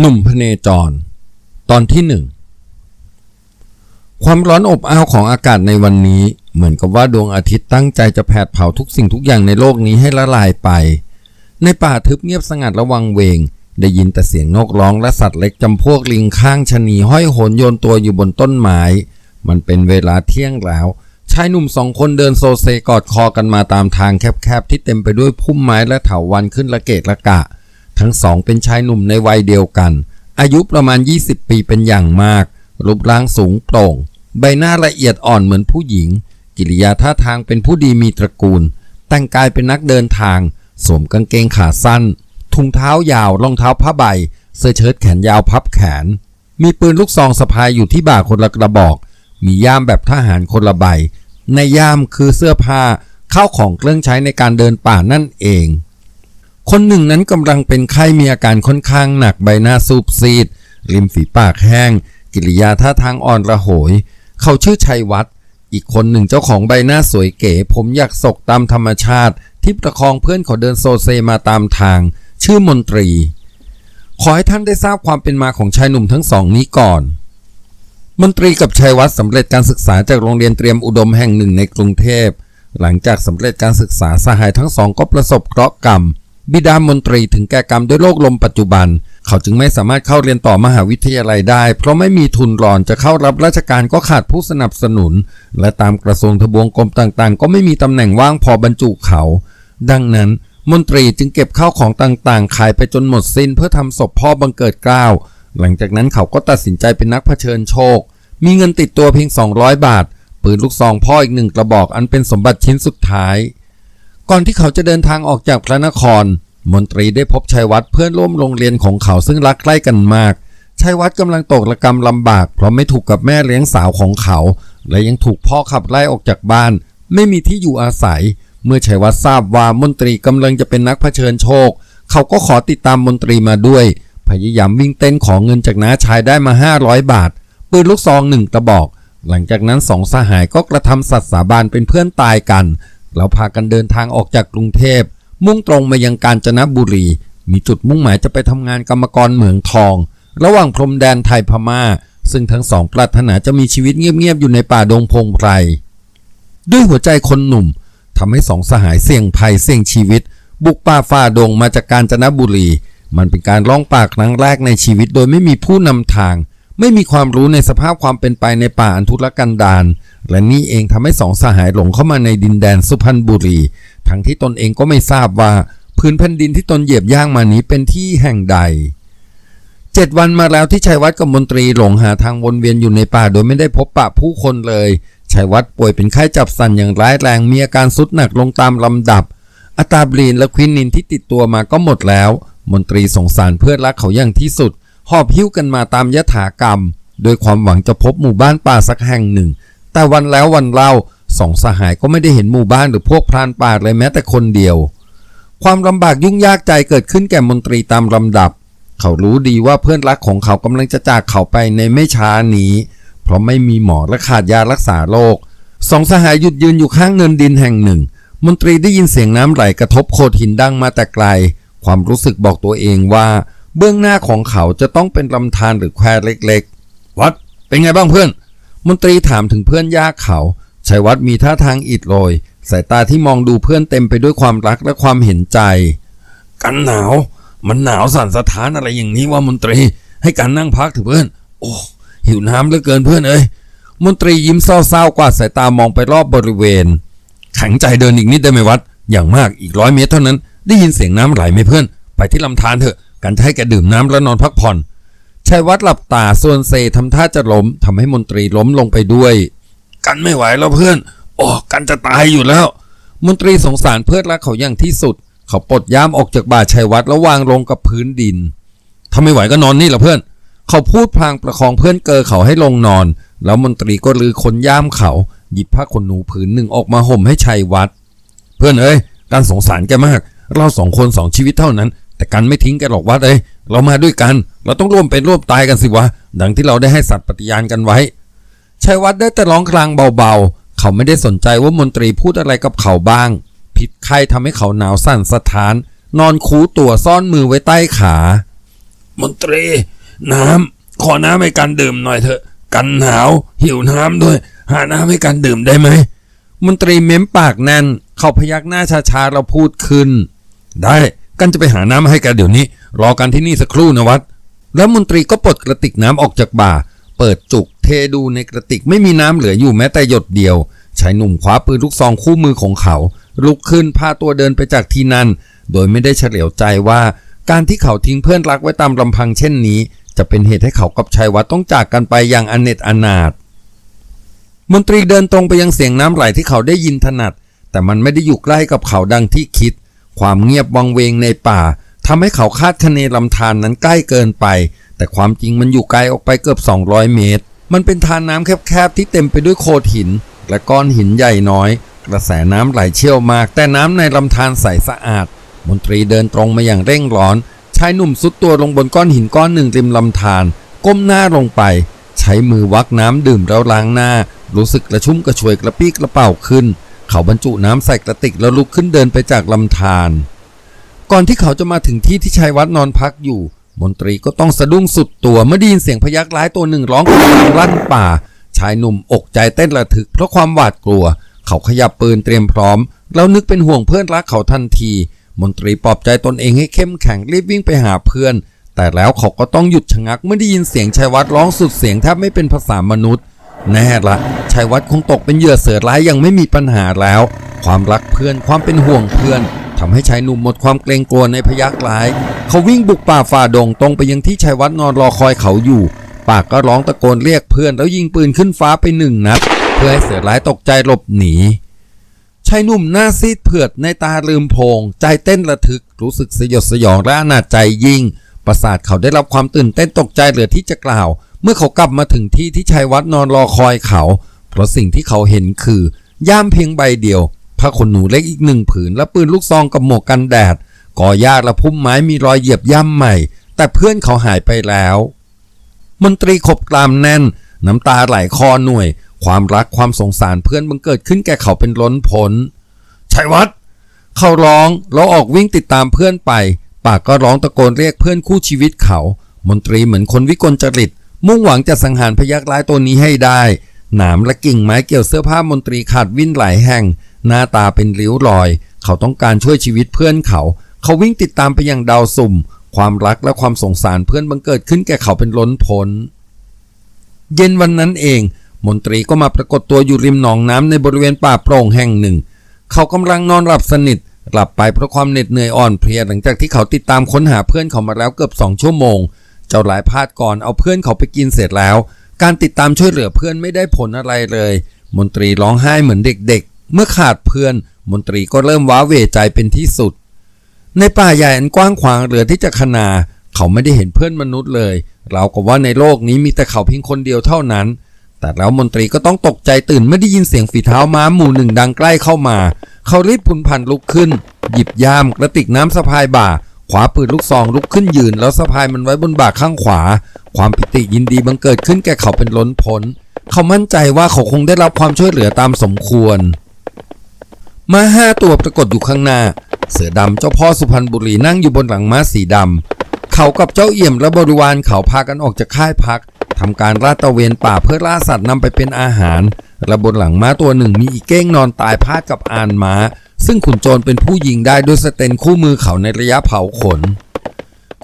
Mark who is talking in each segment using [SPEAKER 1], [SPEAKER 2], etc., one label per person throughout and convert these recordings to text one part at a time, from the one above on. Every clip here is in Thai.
[SPEAKER 1] หนุ่มพเนจร ตอนที่หนึ่งความร้อนอบอ้าวของอากาศในวันนี้ เหมือนกับว่าดวงอาทิตย์ตั้งใจจะแผดเผาทุกสิ่งทุกอย่างในโลกนี้ให้ละลายไป ในป่าทึบเงียบสงัดระวังเวง ได้ยินแต่เสียงนกร้องและสัตว์เล็กจำพวกลิงข้างชะนีห้อยโหนโยนตัวอยู่บนต้นไม้ มันเป็นเวลาเที่ยงแล้ว ชายหนุ่มสองคนเดินโซเซกอดคอกันมาตามทางแคบๆที่เต็มไปด้วยพุ่มไม้และเถาวันขึ้นละเกะละกะ ทั้งสองเป็นชายหนุ่มในวัยเดียวกัน อายุประมาณ 20 ปีเป็นอย่างมาก รูปร่างสูงโปร่ง ใบหน้าละเอียดอ่อนเหมือนผู้หญิง กิริยาท่าทางเป็นผู้ดีมีตระกูล แต่งกายเป็นนักเดินทาง สวมกางเกงขาสั้น ถุงเท้ายาวรองเท้าผ้าใบ เสื้อเชิ้ตแขนยาวพับแขน มีปืนลูกซองสะพายอยู่ที่บ่าคนละกระบอก มีย่ามแบบทหารคนละใบ ในย่ามคือเสื้อผ้าเข้าของเครื่องใช้ในการเดินป่านั่นเอง คนหนึ่งนั้นกำลังเป็นไข้มีอาการค่อนข้างหนักใบหน้าซูบซีด ริมฝีปากแห้ง กิริยาท่าทางอ่อนระโหย เขาชื่อชัยวัฒน์อีกคนหนึ่งเจ้าของใบหน้าสวยเก๋ ผมอยากศกตามธรรมชาติ ที่ประคองเพื่อนเขาเดินโซเซมาตามทาง ชื่อมนตรี ขอให้ท่านได้ทราบความเป็นมาของชายหนุ่มทั้งสองนี้ก่อน มนตรีกับชัยวัฒน์สำเร็จการศึกษาจากโรงเรียนเตรียมอุดมแห่งหนึ่งในกรุงเทพ หลังจากสำเร็จการศึกษาสหายทั้งสองก็ประสบเคราะห์กรรม บิดามนตรีถึงแก่กรรมด้วยโรคลมปัจจุบัน เขาจึงไม่สามารถเข้าเรียนต่อมหาวิทยาลัยได้ เพราะไม่มีทุนรอนจะเข้ารับราชการก็ขาดผู้สนับสนุน และตามกระทรวงทบวงกรมต่างๆ ก็ไม่มีตำแหน่งว่างพอบรรจุเขา ดังนั้นมนตรีจึงเก็บข้าวของต่างๆ ขายไปจนหมดสิ้นเพื่อทำศพพ่อบังเกิดเกล้า หลังจากนั้นเขาก็ตัดสินใจเป็นนักเผชิญโชค มีเงินติดตัวเพียง 200 บาท ปืนลูกซองพ่ออีกหนึ่งกระบอกอันเป็นสมบัติชิ้นสุดท้าย ก่อนที่เขาจะเดินทางออกจากพระนคร มนตรีได้พบชัยวัฒน์เพื่อนร่วมโรงเรียนของเขาซึ่งรักใกล้กันมากชัยวัฒน์กำลังตกระกรรมลำบาก เพราะไม่ถูกกับแม่เลี้ยงสาวของเขา และยังถูกพ่อขับไล่ออกจากบ้าน ไม่มีที่อยู่อาศัย เมื่อชัยวัฒน์ทราบว่ามนตรีกำลังจะเป็นนักเผชิญโชค เขาก็ขอติดตามมนตรีมาด้วย พยายามวิ่งเต้นขอเงินจากน้าชายได้มา 500 บาท ปืนลูกซองหนึ่งกระบอก หลังจากนั้นสองสหายก็กระทำสัตย์สาบานเป็นเพื่อนตายกัน แล้วพากันเดินทางออกจากกรุงเทพ มุ่งตรงมายังกาญจนบุรี มีจุดมุ่งหมายจะไปทำงานกรรมกรเหมืองทอง ระหว่างพรมแดนไทยพม่า ซึ่งทั้งสองปรารถนาจะมีชีวิตเงียบๆอยู่ในป่าดงพงไพร ด้วยหัวใจคนหนุ่มทำให้สองสหายเสี่ยงภัยเสี่ยงชีวิต บุกป่าฝ่าดงมาจากกาญจนบุรี มันเป็นการล่องป่าครั้งแรกในชีวิตโดยไม่มีผู้นำทาง ไม่มีความรู้ในสภาพความเป็นไปในป่าอันทุรกันดาร และนี่เองทำให้สองสหายหลงเข้ามาในดินแดนสุพรรณบุรี ทั้งที่ตนเองก็ไม่ทราบว่าพื้นแผ่นดินที่ตนเหยียบย่างมานี้เป็นที่แห่งใดเจ็ดวันมาแล้วที่ชัยวัฒน์กับมนตรีหลงหาทางวนเวียนอยู่ในป่าโดยไม่ได้พบปะผู้คนเลยชัยวัฒน์ป่วยเป็นไข้จับสันอย่างร้ายแรงมีอาการสุดหนักลงตามลำดับ อัตาบลีนและควินินที่ติดตัวมาก็หมดแล้ว มนตรีสงสารเพื่อนรักเขาอย่างที่สุด หอบหิ้วกันมาตามยถากรรม โดยความหวังจะพบหมู่บ้านป่าสักแห่งหนึ่ง แต่วันแล้ววันเล่าสองสหายก็ไม่ได้เห็นหมู่บ้านหรือพวกพรานป่าเลยแม้แต่คนเดียว ความลำบากยุ่งยากใจเกิดขึ้นแก่มนตรีตามลำดับ เขารู้ดีว่าเพื่อนรักของเขากำลังจะจากเขาไปในไม่ช้านี้ เพราะไม่มีหมอและขาดยารักษาโรคสองสหายหยุดยืนอยู่ข้างเนินดินแห่งหนึ่ง มนตรีได้ยินเสียงน้ำไหลกระทบโขดหินดังมาแต่ไกล ความรู้สึกบอกตัวเองว่า เบื้องหน้าของเขาจะต้องเป็นลำธารหรือแควเล็กๆ วัดเป็นไงบ้างเพื่อน มนตรีถามถึงเพื่อนยากเขาชัยวัฒน์มีท่าทางอิดโรย สายตาที่มองดูเพื่อนเต็มไปด้วยความรักและความเห็นใจ กันหนาว มันหนาวสั่นสะท้านอะไรอย่างนี้ว่ามนตรี ให้การนั่งพักเถอะเพื่อน โอ้หิวน้ำเหลือเกินเพื่อนเอ้ยมนตรียิ้มเศร้าๆกวาดสายตามองไปรอบบริเวณแข็งใจเดินอีกนิดได้ไหมวัด อย่างมากอีกร้อยเมตรเท่านั้น ได้ยินเสียงน้ำไหลไหมเพื่อน ไปที่ลำธารเถอะ กันจะให้แกดื่มน้ำแล้วนอนพักผ่อน ชัยวัดหลับตาส่วนเซทำท่าจะล้มทำให้มนตรีล้มลงไปด้วย กันไม่ไหวแล้วเพื่อน โอ้กันจะตายอยู่แล้ว มนตรีสงสารเพื่อนรักเขาอย่างที่สุด เขาปลดย่ามออกจากบ่าชัยวัดแล้ววางลงกับพื้นดินถ้าไม่ไหวก็นอนนี่แหละเพื่อน เขาพูดพลางประคองเพื่อนเกอเขาให้ลงนอน แล้วมนตรีก็ลือขนย่ามเขา หยิบผ้าขนหนูผืนหนึ่งออกมาห่มให้ชัยวัด เพื่อนเอ้ยการสงสารแกมาก เราสองคนสองชีวิตเท่านั้น แต่กันไม่ทิ้งแกหรอกวัดเอ้ยเรามาด้วยกัน เราต้องร่วมเป็นร่วมตายกันสิวะ ดังที่เราได้ให้สัตย์ปฏิญาณกันไว้ชัยวัดได้แต่ร้องครางเบาๆ เขาไม่ได้สนใจว่ามนตรีพูดอะไรกับเขาบ้าง ผิดไข้ทำให้เขาหนาวสั่นสะท้าน นอนคูตัวซ่อนมือไว้ใต้ขา มนตรี น้ำขอน้ำให้กันดื่มหน่อยเถอะ กันหนาวหิวน้ำด้วย หาน้ำให้กันดื่มได้ไหมมนตรีเม้มปากแน่น เขาพยักหน้าช้าๆเราพูดขึ้น ได้กันจะไปหาน้ำมาให้กันเดี๋ยวนี้ รอกันที่นี่สักครู่นะวัด แล้วมนตรีก็ปลดกระติกน้ำออกจากบ่า เปิดจุกเทดูในกระติกไม่มีน้ำเหลืออยู่แม้แต่หยดเดียวชายหนุ่มคว้าปืนลูกซองคู่มือของเขา ลุกขึ้นพาตัวเดินไปจากที่นั่น โดยไม่ได้เฉลียวใจว่าการที่เขาทิ้งเพื่อนรักไว้ตามลำพังเช่นนี้ จะเป็นเหตุให้เขากับชัยวัฒน์ต้องจากกันไปอย่างอเนจอนาถมนตรีเดินตรงไปยังเสียงน้ำไหลที่เขาได้ยินถนัด แต่มันไม่ได้อยู่ใกล้กับเขาดังที่คิด ความเงียบวังเวงในป่า ทำให้เขาคาดคะเนลำธารนนั้นใกล้เกินไป แต่ความจริงมันอยู่ไกลออกไปเกือบ 200 เมตร มันเป็นทานน้ำแคบๆที่เต็มไปด้วยโขดหิน และก้อนหินใหญ่น้อย กระแสน้ำไหลเชี่ยวมาก แต่น้ำในลำธารใสสะอาด มนตรีเดินตรงมาอย่างเร่งร้อน ชายหนุ่มสุดตัวลงบนก้อนหินก้อนหนึ่งริมลำธารก้มหน้าลงไป ใช้มือวักน้ำดื่มแล้วล้างหน้า รู้สึกกระชุ่มกระชวยกระปี้กระเป๋าขึ้น เขาบรรจุน้ำใส่กระติกแล้วลุกขึ้นเดินไปจากลำธาร ก่อนที่เขาจะมาถึงที่ที่ชายวัดนอนพักอยู่ มนตรีก็ต้องสะดุ้งสุดตัวเมื่อได้ยินเสียงพยักร้ายตัวหนึ่งร้องกระงลั่นป่า ชายหนุ่มอกใจเต้นระทึกเพราะความหวาดกลัว เขาขยับปืนเตรียมพร้อม แล้วนึกเป็นห่วงเพื่อนรักเขาทันที มนตรีปลอบใจตนเองให้เข้มแข็งรีบวิ่งไปหาเพื่อน แต่แล้วเขาก็ต้องหยุดชะงักเมื่อได้ยินเสียงชายวัดร้องสุดเสียงแทบไม่เป็นภาษามนุษย์ แน่ละชายวัดคงตกเป็นเหยื่อเสือร้ายยังไม่มีปัญหาแล้ว ความรักเพื่อนความเป็นห่วงเพื่อน ทำให้ชายหนุ่มหมดความเกรงกลัวในพยักร้าย เขาวิ่งบุกป่าฝ่าดงตรงไปยังที่ชายวัดนอนรอคอยเขาอยู่ ปากก็ร้องตะโกนเรียกเพื่อนแล้วยิงปืนขึ้นฟ้าไปหนึ่งนัดเพื่อให้เสือร้ายตกใจหลบหนีชายหนุ่มหน้าซีดเผือดในตาลืมโพง ใจเต้นระทึกรู้สึกสยดสยองและอนาจใจยิ่ง ประสาทเขาได้รับความตื่นเต้นตกใจเหลือที่จะกล่าว เมื่อเขากลับมาถึงที่ที่ชายวัดนอนรอคอยเขา เพราะสิ่งที่เขาเห็นคือย่ามเพียงใบเดียว ผ้าขนหนูเล็กอีกหนึ่งผืน และปืนลูกซองกับหมวกกันแดดก่อหญ้าและพุ่มไม้มีรอยเหยียบย่ำใหม่ แต่เพื่อนเขาหายไปแล้ว มนตรีขบกรามแน่น น้ำตาไหลคอหน่วย ความรักความสงสารเพื่อนบังเกิดขึ้นแก่เขาเป็นล้นพ้นชัยวัฒน์เขาร้องแล้วออกวิ่งติดตามเพื่อนไป ปากก็ร้องตะโกนเรียกเพื่อนคู่ชีวิตเขา มนตรีเหมือนคนวิกลจริต มุ่งหวังจะสังหารพยักร้ายตัวนี้ให้ได้ หนามและกิ่งไม้เกี่ยวเสื้อผ้ามนตรีขาดวิ่นหลายแห่ง หน้าตาเป็นริ้วรอย เขาต้องการช่วยชีวิตเพื่อนเขา เขาวิ่งติดตามไปยังดาวสุ่ม ความรักและความสงสารเพื่อนบังเกิดขึ้นแก่เขาเป็นล้นพ้น เย็นวันนั้นเอง มนตรีก็มาปรากฏตัวอยู่ริมหนองน้ำในบริเวณป่าโปร่งแห่งหนึ่ง เขากำลังนอนหลับสนิทหลับไปเพราะความเหน็ดเหนื่อยอ่อนเพลียหลังจากที่เขาติดตามค้นหาเพื่อนเขามาแล้วเกือบสองชั่วโมง เจ้าหลายพาดก่อนเอาเพื่อนเขาไปกินเสร็จแล้ว การติดตามช่วยเหลือเพื่อนไม่ได้ผลอะไรเลย มนตรีร้องไห้เหมือนเด็ก เมื่อขาดเพื่อนมนตรีก็เริ่มว้าเหวใจเป็นที่สุด ในป่าใหญ่อันกว้างขวางเหลือที่จะขนา เขาไม่ได้เห็นเพื่อนมนุษย์เลย เราก็ว่าในโลกนี้มีแต่เขาเพียงคนเดียวเท่านั้น แต่แล้วมนตรีก็ต้องตกใจตื่นเมื่อได้ยินเสียงฝีเท้าม้าหมู่หนึ่งดังใกล้เข้ามา เขารีบพุนพันลุกขึ้น หยิบยามกระติกน้ำสะพายบ่าขวาปืนลูกซองลุกขึ้นยืน แล้วสะพายมันไว้บนบ่าข้างขวา ความปิติยินดีบังเกิดขึ้นแก่เขาเป็นล้นพ้น เขามั่นใจว่าเขาคงได้รับความช่วยเหลือตามสมควร ม้าห้าตัวปรากฏอยู่ข้างหน้า เสือดำเจ้าพ่อสุพรรณบุรีนั่งอยู่บนหลังม้าสีดำเขากับเจ้าเอี่ยมและบริวารเขาพากันออกจากค่ายพักทำการลาดตระเวนป่าเพื่อล่าสัตว์นำไปเป็นอาหารและบนหลังม้าตัวหนึ่งมีอีเก้งนอนตายพาดกับอานม้า ซึ่งขุนโจรเป็นผู้ยิงได้ด้วยสเตนคู่มือเขาในระยะเผาขน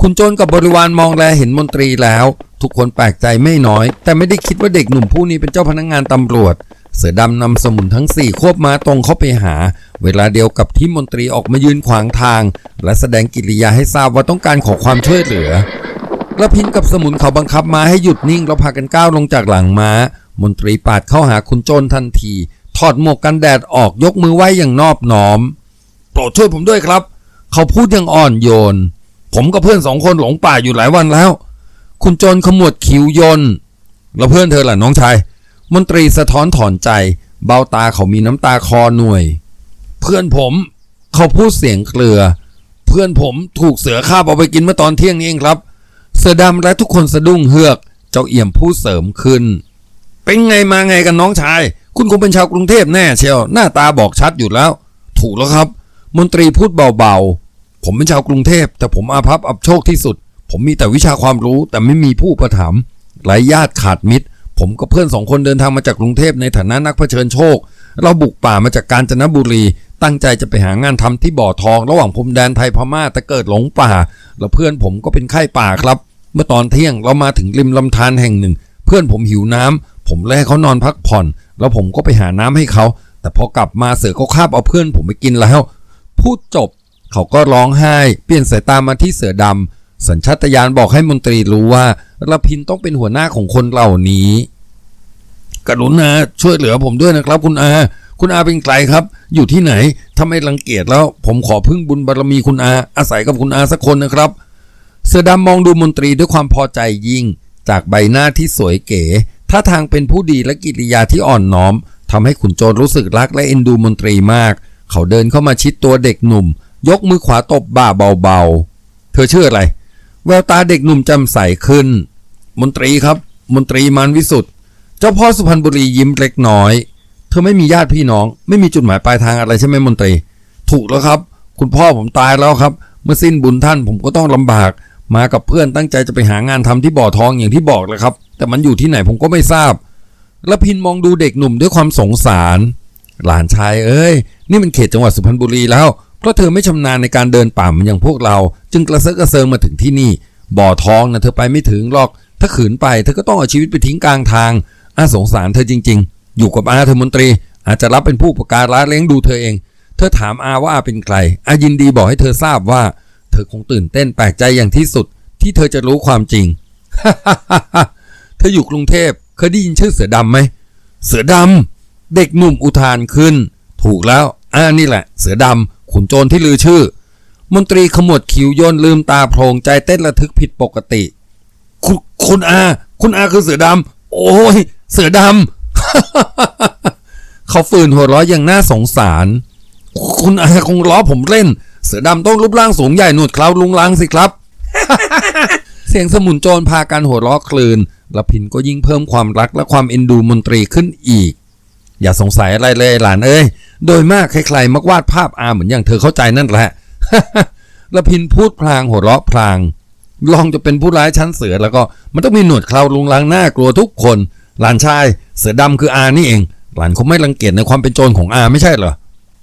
[SPEAKER 1] คุณโจรกับบริวารมองแลเห็นมนตรีแล้ว ทุกคนแปลกใจไม่น้อย แต่ไม่ได้คิดว่าเด็กหนุ่มผู้นี้เป็นเจ้าพนักงานตำรวจ เสือดำนำสมุนทั้งสี่ควบม้าตรงเข้าไปหา เวลาเดียวกับที่มนตรีออกมายืนขวางทาง และแสดงกิริยาให้ทราบว่าต้องการขอความช่วยเหลือกระพินกับสมุนเขาบังคับม้าให้หยุดนิ่งแล้วพากันก้าวลงจากหลังม้า มนตรีปาดเข้าหาคุณโจรทันที ถอดหมวกกันแดดออกยกมือไหว้อย่างนอบน้อมโปรดช่วยผมด้วยครับ เขาพูดอย่างอ่อนโยน ผมกับเพื่อนสองคนหลงป่าอยู่หลายวันแล้ว คุณโจรขมวดคิ้วยนแล้วเพื่อนเธอล่ะน้องชาย มนตรีสะท้อนถอนใจ เบ้าตาเขามีน้ำตาคอหน่วย เพื่อนผม เขาพูดเสียงเกลือ เพื่อนผมถูกเสือคาบเอาไปกินเมื่อตอนเที่ยงนี้เองครับ เสือดำและทุกคนสะดุ้งเฮือก เจ้าเอี่ยมพูดเสริมขึ้น เป็นไงมาไงกันน้องชาย คุณคงเป็นชาวกรุงเทพแน่เชียวหน้าตาบอกชัดอยู่แล้ว ถูกแล้วครับ มนตรีพูดเบาๆ ผมเป็นชาวกรุงเทพ แต่ผมอาภัพอับโชคที่สุด ผมมีแต่วิชาความรู้แต่ไม่มีผู้ประถมภ์ไรญาติขาดมิตร ผมกับเพื่อนสองคนเดินทางมาจากกรุงเทพในฐานะนักเผชิญโชค เราบุกป่ามาจากกาญจนบุรี ตั้งใจจะไปหางานทำที่บ่อทอง ระหว่างพรมแดนไทยพม่าแต่เกิดหลงป่า แล้วเพื่อนผมก็เป็นไข้ป่าครับ เมื่อตอนเที่ยงเรามาถึงริมลำธารแห่งหนึ่ง เพื่อนผมหิวน้ำผมเลยให้เขานอนพักผ่อน แล้วผมก็ไปหาน้ำให้เขา แต่พอกลับมาเสือก็คาบเอาเพื่อนผมไปกินแล้ว พูดจบ เขาก็ร้องไห้ เปลี่ยนสายตามาที่เสือดำ สัญชาตญาณบอกให้มนตรีรู้ว่าระพินต้องเป็นหัวหน้าของคนเหล่านี้ กรุณาช่วยเหลือผมด้วยนะครับ คุณอา คุณอาเป็นใครครับ อยู่ที่ไหนถ้าไม่รังเกียจแล้ว ผมขอพึ่งบุญบารมีคุณอา อาศัยกับคุณอาสักคนนะครับ เสือดำมองดูมนตรีด้วยความพอใจยิ่ง จากใบหน้าที่สวยเก๋ท่าทางเป็นผู้ดีและกิริยาที่อ่อนน้อมทำให้ขุนโจรรู้สึกรักและเอ็นดูมนตรีมาก เขาเดินเข้ามาชิดตัวเด็กหนุ่ม ยกมือขวาตบบ่าเบาๆ เธอชื่ออะไร แววตาเด็กหนุ่มจำใสขึ้น มนตรีครับ มนตรีมานวิสุทธ์เจ้าพ่อสุพรรณบุรียิ้มเล็กน้อย เธอไม่มีญาติพี่น้อง ไม่มีจุดหมายปลายทางอะไรใช่ไหมมนตรี ถูกแล้วครับ คุณพ่อผมตายแล้วครับ เมื่อสิ้นบุญท่านผมก็ต้องลำบาก มากับเพื่อนตั้งใจจะไปหางานทำที่บ่อทองอย่างที่บอกเลยครับ แต่มันอยู่ที่ไหนผมก็ไม่ทราบแล้วพินมองดูเด็กหนุ่มด้วยความสงสาร หลานชายเอ้ย นี่มันเขตจังหวัดสุพรรณบุรีแล้ว เพราะเธอไม่ชำนาญในการเดินป่าเหมือนอย่างพวกเรา จึงกระเซาะกระเซิงมาถึงที่นี่ บ่อทองนะเธอไปไม่ถึงหรอก ถ้าขืนไปเธอก็ต้องเอาชีวิตไปทิ้งกลางทางอาสงสารเธอจริง ๆ อยู่กับอาเธอมนตรี อาจจะรับเป็นผู้ประการละเลี้ยงดูเธอเอง เธอถามอาว่าอาเป็นใครอายินดีบอกให้เธอทราบว่า เธอคงตื่นเต้นแปลกใจอย่างที่สุด ที่เธอจะรู้ความจริงเธออยู่กรุงเทพเคยได้ยินชื่อเสือดำไหมเสือดำเด็กหนุ่มอุทานขึ้น ถูกแล้วอ่านี่แหละ เสือดำ ขุนโจรที่ลือชื่อ มนตรีขมวดคิ้วย่นลืมตาโพลงใจเต้นระทึกผิดปกติ คุณคุณอา คุณอาคือเสือดำโอ้ย เสือดำเขาฝืนหัวเราะอย่างน่าสงสาร คุณอาคงล้อผมเล่น เสือดำต้องรูปร่างสูงใหญ่หนวดเคราลุงลังสิครับ เสียงสมุนโจรพากันหัวเราะคลืนละพินก็ยิ่งเพิ่มความรักและความเอ็นดูมนตรีขึ้นอีก อย่าสงสัยอะไรเลยหลานเอ้ย โดยมากใครๆมักวาดภาพอาเหมือนอย่างเธอเข้าใจนั่นแหละละพินพูดพลางหัวเราะพลาง ลองจะเป็นผู้ร้ายชั้นเสือแล้วก็มันต้องมีหนวดเคราลุงลังหน้ากลัวทุกคน หลานชาย เสือดำคืออานี่เอง หลานคงไม่รังเกียจในความเป็นโจรของอาไม่ใช่เหรอ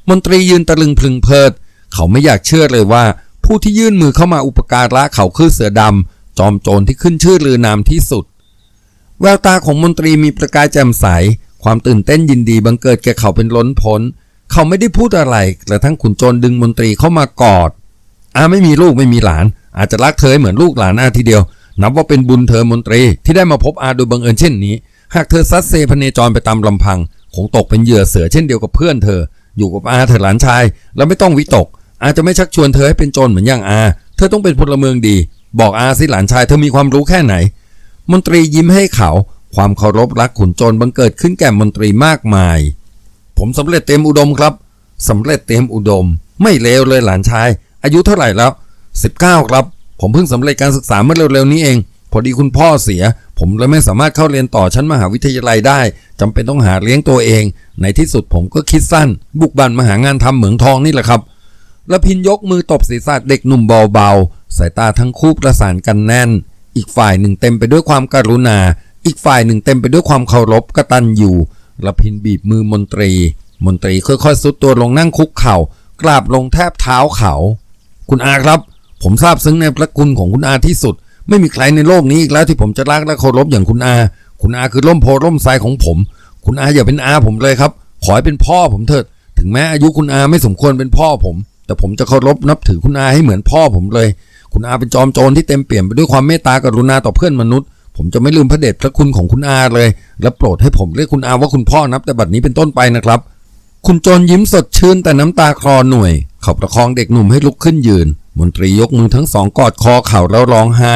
[SPEAKER 1] มนตรียืนตะลึงพลึงเพลิด เขาไม่อยากเชื่อเลยว่า ผู้ที่ยื่นมือเข้ามาอุปการะเขาคือเสือดำจอมโจรที่ขึ้นชื่อลือนามที่สุด แววตาของมนตรีมีประกายแจ่มใส ความตื่นเต้นยินดีบังเกิดแก่เขาเป็นล้นพ้น เขาไม่ได้พูดอะไรกระทั่งขุนโจรดึงมนตรีเข้ามากอดอาไม่มีลูกไม่มีหลาน อาจจะรักเธอเหมือนลูกหลานอาทีเดียว นับว่าเป็นบุญเธอมนตรีที่ได้มาพบอาโดยบังเอิญเช่นนี้ หากเธอซัดเซพเนจรไปตามลำพัง คงตกเป็นเหยื่อเสือเช่นเดียวกับเพื่อนเธอ อยู่กับอาเธอหลานชาย แล้วไม่ต้องวิตก อาจะไม่ชักชวนเธอให้เป็นโจรเหมือนอย่างอา เธอต้องเป็นพลเมืองดี บอกอาสิหลานชายเธอมีความรู้แค่ไหน มนตรียิ้มให้เขา ความเคารพรักขุนโจรบังเกิดขึ้นแก่มนตรีมากมาย ผมสำเร็จเต็มอุดมครับสำเร็จเต็มอุดม ไม่เลวเลยหลานชาย อายุเท่าไหร่แล้ว 19 ครับ ผมเพิ่งสำเร็จการศึกษาเมื่อเร็วๆนี้เอง พอดีคุณพ่อเสีย ผมเลยไม่สามารถเข้าเรียนต่อชั้นมหาวิทยาลัยได้จำเป็นต้องหาเลี้ยงตัวเอง ในที่สุดผมก็คิดสั้น บุกบันมาหางานทำเหมืองทองนี่แหละครับแล้วพินยกมือตบศีรษะเด็กหนุ่มเบาๆสายตาทั้งคู่ประสานกันแน่น อีกฝ่ายหนึ่งเต็มไปด้วยความการุณา อีกฝ่ายหนึ่งเต็มไปด้วยความเคารพกตัญญู ล้วพินบีบมือมนตรี มนตรีค่อยๆสุดตัวลงนั่งคุกเข่ากราบลงแทบเท้าเขา คุณอาครับ ผมซาบซึ้งในพระคุณของคุณอาที่สุด ไม่มีใครในโลกนี้อีกแล้วที่ผมจะรักและเคารพอย่างคุณอา คุณอาคือร่มโพร่มไทรของผม คุณอาอย่าเป็นอาผมเลยครับ ขอให้เป็นพ่อผมเถิด ถึงแม้อายุคุณอาไม่สมควรเป็นพ่อผม แต่ผมจะเคารพนับถือคุณอาให้เหมือนพ่อผมเลย คุณอาเป็นจอมโจรที่เต็มเปี่ยมไปด้วยความเมตตากรุณาต่อเพื่อนมนุษย์ ผมจะไม่ลืมพระเดชพระคุณของคุณอาเลย และโปรดให้ผมเรียกคุณอาว่าคุณพ่อนับแต่บัดนี้เป็นต้นไปนะครับ คุณโจรยิ้มสดชื่นแต่น้ำตาคลอหน่วย เขาประคองเด็กหนุ่มให้ลุกขึ้นยืน มนตรียกมือทั้งสองกอดคอเขาแล้วร้องไห้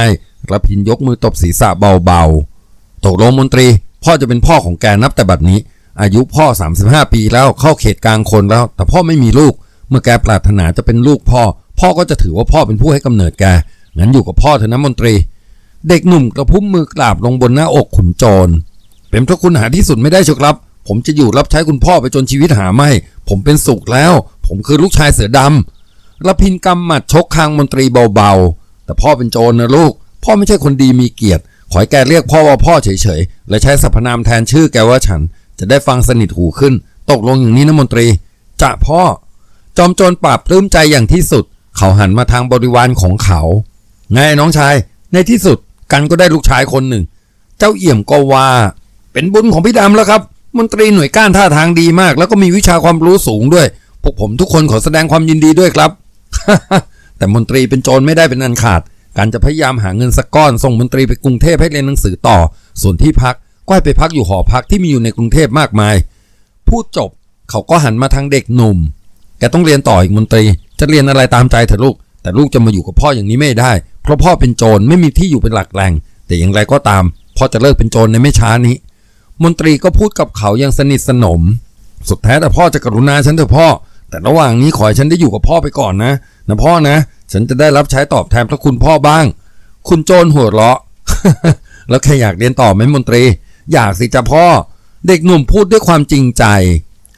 [SPEAKER 1] ระพินยกมือตบศีรษะเบาๆตกลงมนตรี พ่อจะเป็นพ่อของแกนับแต่บัดนี้ อายุพ่อ 35 ปีแล้วเข้าเขตกลางคนแล้ว แต่พ่อไม่มีลูก เมื่อแกปรารถนาจะเป็นลูกพ่อ พ่อก็จะถือว่าพ่อเป็นผู้ให้กำเนิดแกงั้นอยู่กับพ่อเถอะนะมนตรี เด็กหนุ่มกระพุ้มมือกราบลงบนหน้าอกขุนจร เป็นพระคุณหาที่สุดไม่ได้เชียวครับ ผมจะอยู่รับใช้คุณพ่อไปจนชีวิตหาไม่ ผมเป็นสุขแล้ว ผมคือลูกชายเสือดำระพินกำหมัดชกคางมนตรีเบาๆ แต่พ่อเป็นโจรนะลูก พ่อไม่ใช่คนดีมีเกียรติ ขอให้แกเรียกพ่อว่าพ่อเฉยๆ และใช้สรรพนามแทนชื่อแกว่าฉัน จะได้ฟังสนิทหูขึ้น ตกลงอย่างนี้นะมนตรี จะพ่อ จอมโจรปราบปลื้มใจอย่างที่สุด เขาหันมาทางบริวารของเขา ไงน้องชาย ในที่สุด กันก็ได้ลูกชายคนหนึ่ง เจ้าเอี่ยมก็ว่า เป็นบุญของพี่ดำแล้วครับ มนตรีหน่วยก้านท่าทางดีมาก แล้วก็มีวิชาความรู้สูงด้วยพวกผมทุกคนขอแสดงความยินดีด้วยครับ แต่มนตรีเป็นโจรไม่ได้เป็นอันขาด การจะพยายามหาเงินสักก้อนส่งมนตรีไปกรุงเทพให้เรียนหนังสือต่อ ส่วนที่พักก็ให้ไปพักอยู่หอพักที่มีอยู่ในกรุงเทพมากมาย พูดจบเขาก็หันมาทางเด็กหนุ่ม แกต้องเรียนต่ออีกมนตรี จะเรียนอะไรตามใจเถอะลูก แต่ลูกจะมาอยู่กับพ่ออย่างนี้ไม่ได้ เพราะพ่อเป็นโจรไม่มีที่อยู่เป็นหลักแหล่ง แต่อย่างไรก็ตามพ่อจะเลิกเป็นโจรในไม่ช้านี้ มนตรีก็พูดกับเขาอย่างสนิทสนม สุดแท้แต่พ่อจะกรุณาฉันเถอะพ่อ แต่ระหว่างนี้ขอให้ฉันได้อยู่กับพ่อไปก่อนนะนะพ่อนะ ฉันจะได้รับใช้ตอบแทนพระคุณพ่อบ้าง คุณโจรหัวเราะ แล้วแค่อยากเรียนต่อไหมมนตรี อยากสิจ้ะพ่อ เด็กหนุ่มพูดด้วยความจริงใจ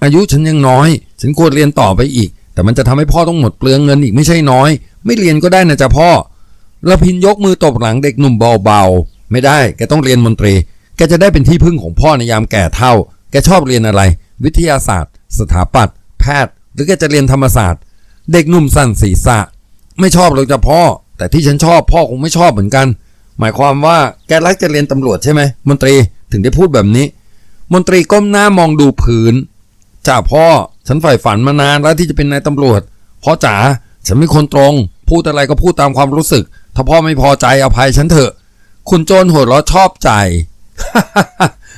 [SPEAKER 1] อายุฉันยังน้อย ฉันควรเรียนต่อไปอีก แต่มันจะทำให้พ่อต้องหมดเปลืองเงินอีกไม่ใช่น้อย ไม่เรียนก็ได้นะจ๊ะพ่อ ละพินยกมือตบหลังเด็กหนุ่มเบาๆ ไม่ได้ แกต้องเรียนมนตรี แกจะได้เป็นที่พึ่งของพ่อในยามแก่เฒ่า แกชอบเรียนอะไร วิทยาศาสตร์ สถาปัตย์ แพทย์ หรือแกจะเรียนธรรมศาสตร์ เด็กหนุ่มสั่นศีรษะ ไม่ชอบหรอกจ้ะพ่อ แต่ที่ฉันชอบพ่อคงไม่ชอบเหมือนกัน หมายความว่าแกรักจะเรียนตำรวจใช่ไหม มนตรี ถึงได้พูดแบบนี้ มนตรีก้มหน้ามองดูพื้นจ้าพ่อ ฉันใฝ่ฝันมานานแล้วที่จะเป็นนายตำรวจ พ่อจ๋า ฉันเป็นคนตรง พูดอะไรก็พูดตามความรู้สึก ถ้าพ่อไม่พอใจอภัยฉันเถอะ คุณโจรหัวเราะชอบใจ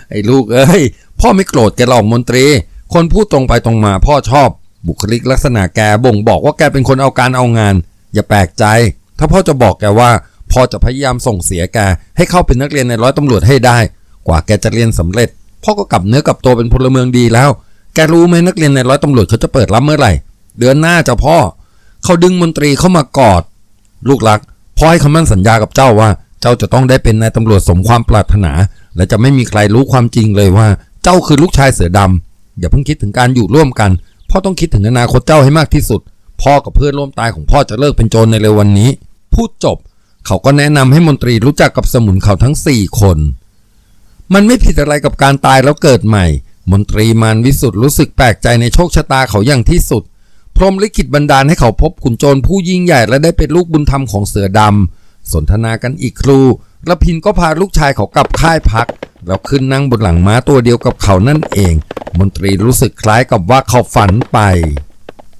[SPEAKER 1] ไอ้ลูกเอ้ย พ่อไม่โกรธแกหรอกมนตรี คนพูดตรงไปตรงมาพ่อชอบ บุคลิกลักษณะแกบ่งบอกว่าแกเป็นคนเอาการเอางาน อย่าแปลกใจ ถ้าพ่อจะบอกแกว่าพ่อจะพยายามส่งเสียแกให้เข้าเป็นนักเรียนในร้อยตำรวจให้ได้ กว่าแกจะเรียนสำเร็จ พ่อก็กลับเนื้อกลับตัวเป็นพลเมืองดีแล้ว แกรู้ไหมนักเรียนในร้อยตำรวจเขาจะเปิดรับเมื่อไหร่ เดือนหน้าจ้ะพ่อ เขาดึงมนตรีเข้ามากอด ลูกรัก พ่อให้คำมั่นสัญญากับเจ้าว่า เจ้าจะต้องได้เป็นนายตำรวจสมความปรารถนา และจะไม่มีใครรู้ความจริงเลยว่า เจ้าคือลูกชายเสือดำอย่าเพิ่งคิดถึงการอยู่ร่วมกันพ่อต้องคิดถึงอนาคตเจ้าให้มากที่สุด พ่อกับเพื่อนร่วมตายของพ่อจะเลิกเป็นโจรในเร็ววันนี้ พูดจบ เขาก็แนะนำให้มนตรีรู้จักกับสมุนเขาทั้งสี่คน มันไม่ผิดอะไรกับการตายแล้วเกิดใหม่ มนตรีมานวิสุทธ์รู้สึกแปลกใจในโชคชะตาเขาอย่างที่สุด พรมลิขิตบันดาลให้เขาพบขุนโจรผู้ยิ่งใหญ่และได้เป็นลูกบุญธรรมของเสือดำสนทนากันอีกครูระพินก็พาลูกชายเขากลับค่ายพัก แล้วขึ้นนั่งบนหลังม้าตัวเดียวกับเขานั่นเอง มนตรีรู้สึกคล้ายกับว่าเขาฝันไป